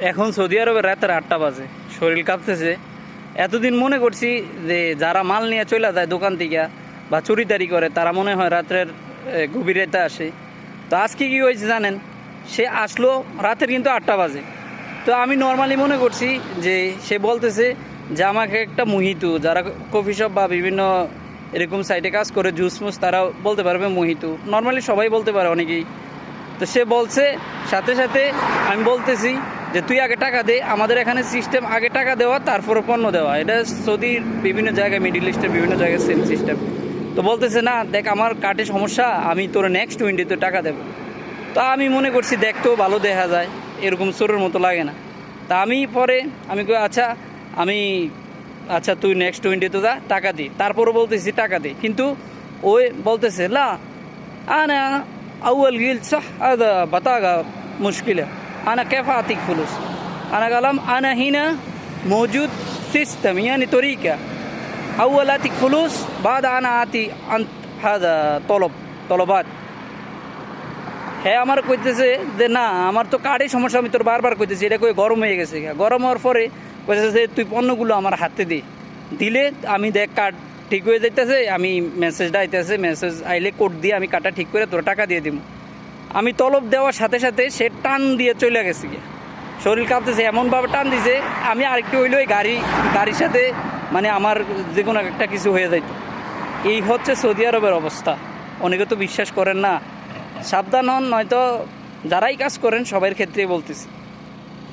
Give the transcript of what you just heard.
এখন সৌদি আরবে রাতের আটটা বাজে শরীর কাঁপতেছে। এতদিন মনে করছি যে যারা মাল নিয়ে চলে যায় দোকান থেকে বা চুরিদারি করে তারা মনে হয় রাত্রের এ, গভীর রাতে আসে। তো আজকে কি হয়েছে জানেন? সে আসলো রাতের কিন্তু আটটা বাজে। তো আমি নর্মালি মনে করছি যে সে বলতেছে যে আমাকে একটা মুহিতু যারা কফি শপ বা বিভিন্ন এরকম সাইটে কাজ করে জুস মুস তারা বলতে পারবে মোহিতু। নর্মালি সবাই বলতে পারে অনেকেই। তো সে বলছে সাথে সাথে আমি বলতেছি যে তুই আগে টাকা দে, আমাদের এখানে সিস্টেম আগে টাকা দেওয়া, তারপরে পণ্য দেওয়া। এটা সৌদির বিভিন্ন জায়গায় মিডিল ইস্টের বিভিন্ন জায়গায় সেম সিস্টেম তো বলতেছে, না, দেখ, আমার কাটে সমস্যা, আমি তোর নেক্সট উইন্ডোতে টাকা দেবো। তা আমি মনে করছি দেখতেও ভালো দেখা যায়। এরকম সোরের মতো লাগে না। তা আমি পরে, আমি কই আচ্ছা আমি আচ্ছা তুই নেক্সট টোয়েন্টিতে যা, টাকা দিই তারপরও বলতেছি, টাকা দিই কিন্তু ওই বলতেছে, লা, আনা আল গিল, সাহ বাতাগা, মুশকিল। আনা কেফা আতিক ফুলুস। আনা কালাম আনা হিনা মৌজুদ সিস্টেম ইয়ানি তরিকা। আউ্ল আতিক ফুলুস, বাদ আনা আতি তলব তলবাদ হ্যাঁ আমার কইতেছে যে, না, আমার তো কার্ডে সমস্যা, আমি তোর বারবার কইতেছি, এটা কই গরম হয়ে গেছে গরম হওয়ার পরে কইতেছে যে, তুই পণ্যগুলো আমার হাতে দে। দিলে আমি দেখ কার্ড ঠিক হয়ে যাইতেছে, আমি মেসেজটা আইতেছে মেসেজ আইলে কোড দিয়ে আমি কার্ডটা ঠিক করে তোর টাকা দিয়ে দিব আমি তলব দেওয়ার সাথে সাথে সে টান দিয়ে চলে গেছে গিয়ে। শরীর কাঁপতেছে, এমনভাবে টান দিছে, আমি আরেকটু হইলে ওই গাড়ি, গাড়ির সাথে মানে আমার যে কোনো একটা কিছু হয়ে যাইত। এই হচ্ছে সৌদি আরবের অবস্থা। অনেকে তো বিশ্বাস করেন না। সাবধান হন, নয়তো যারাই কাজ করেন সবার ক্ষেত্রেই বলতেছি।